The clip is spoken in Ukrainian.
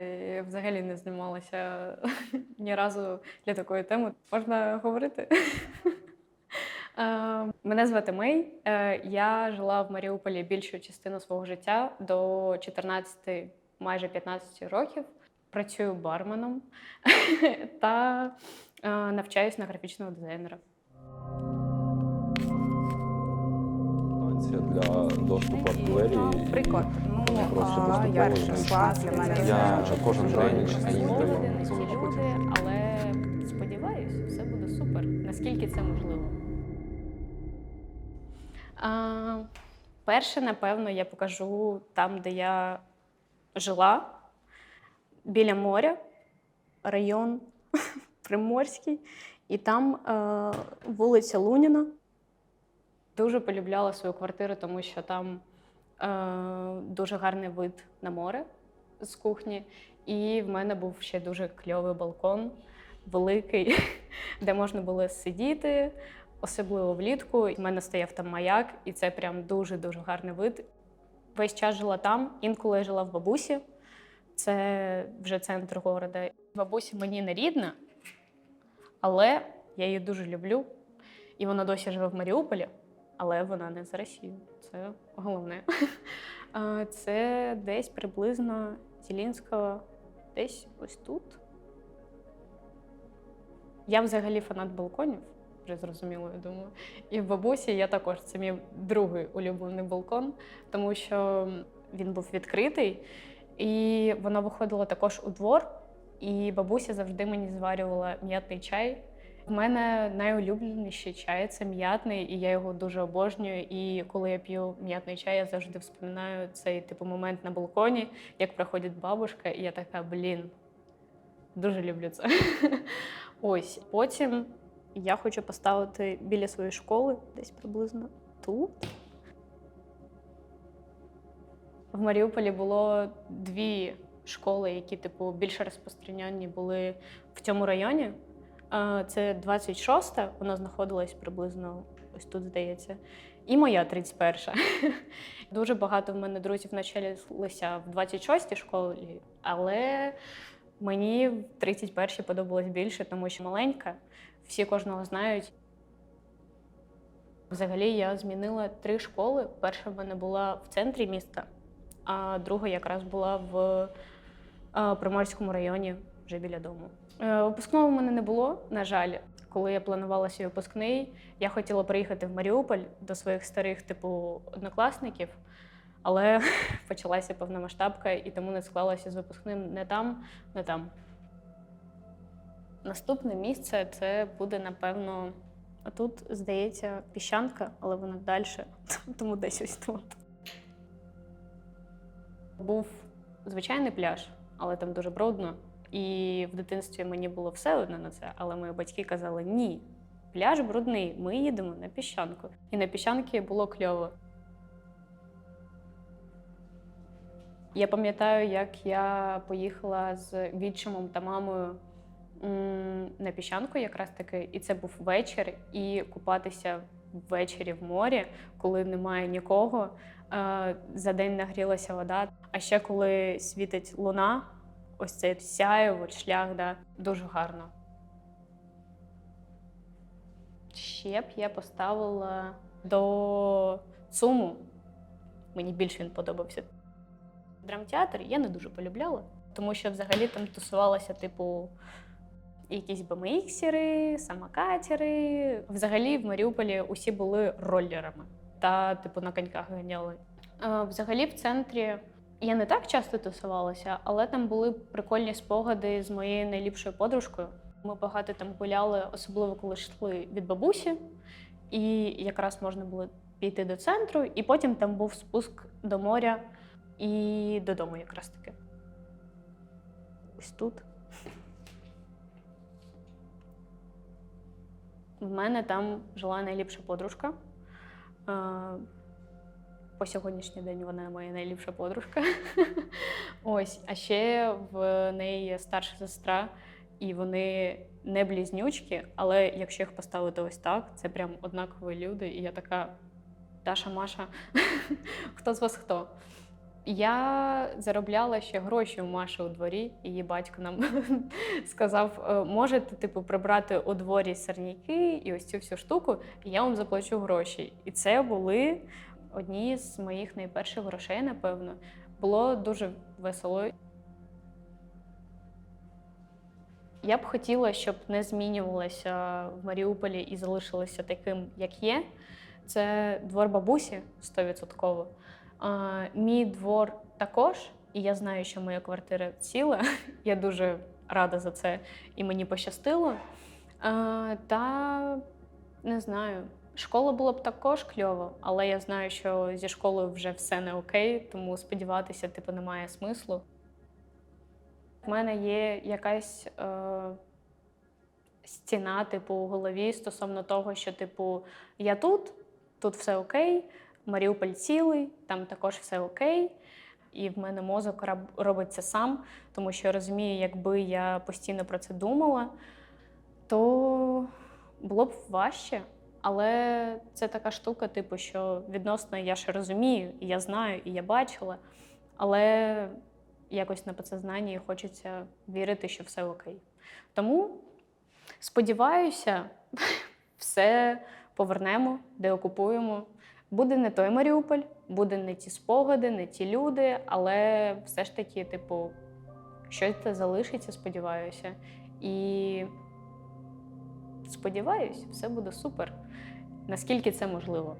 І взагалі не знімалася ні разу для такої теми. Можна говорити? Е, Мене звати Мей. Е, Я жила в Маріуполі більшу частину свого життя до 14, майже 15 років. Працюю барменом та е, навчаюсь на графічного дизайнера. Станція для доступу артилерії. і Прикольно. Ну, просто а, я знищують. для мене. Я це кожен день. Люди, не всі люди, але сподіваюсь, все буде супер. Наскільки це можливо? А, перше, напевно, я покажу там, де я жила, біля моря, район Приморський, і там е, вулиця Луніна. Дуже полюбляла свою квартиру, тому що там е, дуже гарний вид на море з кухні. І в мене був ще дуже кльовий балкон, великий, де можна було сидіти, особливо влітку. У мене стояв там маяк, і це прям дуже-дуже гарний вид. Весь час жила там, інколи я жила в бабусі. Це вже центр города. Бабуся мені не рідна, але я її дуже люблю. І вона досі живе в Маріуполі, але вона не за Росію. Це головне. Це десь приблизно Зілінського, десь ось тут. Я взагалі фанат балконів, вже зрозуміло, я думаю. І в бабусі я також це мій другий улюблений балкон, тому що він був відкритий, і вона виходила також у двор. І бабуся завжди мені зварювала м'ятний чай. В мене найулюбленіший чай це м'ятний, і я його дуже обожнюю. І коли я п'ю м'ятний чай, я завжди вспоминаю цей типу момент на балконі, як проходить бабушка, і я така, блін, дуже люблю це. Ось потім я хочу поставити біля своєї школи, десь приблизно тут. В Маріуполі було дві школи, які, типу, більш розпространені були в цьому районі. Це 26-та, вона знаходилась приблизно ось тут, здається. І моя 31-ша. Дуже багато в мене друзів навчалися в 26-й школі, але мені в 31-й подобалось більше, тому що маленька, всі кожного знають. Взагалі я змінила три школи. Перша в мене була в центрі міста, а друга якраз була в Приморському районі, вже біля дому. Е, Випускного в мене не було, на жаль. Коли я планувала свій випускний, я хотіла приїхати в Маріуполь до своїх старих, типу, однокласників, але почалася повномасштабка, і тому не склалося з випускним не там, не там. Наступне місце це буде, напевно, а тут, здається, піщанка, але вона далі, тому десь ось тут. Був звичайний пляж, але там дуже брудно. І в дитинстві мені було все одно на це, але мої батьки казали: ні, пляж брудний, ми їдемо на піщанку. І на піщанки було кльово. Я пам'ятаю, як я поїхала з відчимом та мамою на піщанку, якраз таки, і це був вечір, і купатися ввечері в морі, коли немає нікого. Е, За день нагрілася вода. А ще коли світить луна, ось цей сяєво, шлях, да, дуже гарно. Ще б я поставила до Цуму. Мені більше він подобався. Драмтеатр я не дуже полюбляла, тому що взагалі там тусувалося, типу, якісь бміксери, самокатери. Взагалі в Маріуполі усі були роллерами та, типу, на коньках ганяли. Взагалі в центрі я не так часто тусувалася, але там були прикольні спогади з моєю найліпшою подружкою. Ми багато там гуляли, особливо коли йшли від бабусі, і якраз можна було піти до центру, і потім там був спуск до моря і додому, якраз таки. Ось тут. В мене там жила найліпша подружка. По сьогоднішній день вона моя найліпша подружка. Ось, а ще в неї є старша сестра, і вони не близнючки, але якщо їх поставити ось так, це прям однакові люди. І я така, Даша, Маша, хто з вас хто? Я заробляла ще гроші у Маші у дворі, її батько нам сказав: «Е, можете типу прибрати у дворі сорняки і ось цю всю штуку, і я вам заплачу гроші. І це були одні з моїх найперших грошей, напевно. Було дуже весело. Я б хотіла, щоб не змінювалося в Маріуполі і залишилося таким, як є. Це двор бабусі 100%. А, мій двор також, і я знаю, що моя квартира ціла. Я дуже рада за це, і мені пощастило. Та не знаю, школа була б також кльова, але я знаю, що зі школою вже все не окей, тому сподіватися, типу, немає смислу. У мене є якась е, стіна, типу, у голові стосовно того, що, типу, я тут, тут все окей, Маріуполь цілий, там також все окей. І в мене мозок раб- робить це сам, тому що я розумію, якби я постійно про це думала, то було б важче. Але це така штука, типу, що відносно я ще розумію, і я знаю, і я бачила. Але якось на підсознанні хочеться вірити, що все окей. Тому сподіваюся, все повернемо, деокупуємо. Буде не той Маріуполь, буде не ті спогади, не ті люди, але все ж таки, типу, щось це залишиться, сподіваюся. І сподіваюся, все буде супер. Наскільки це можливо.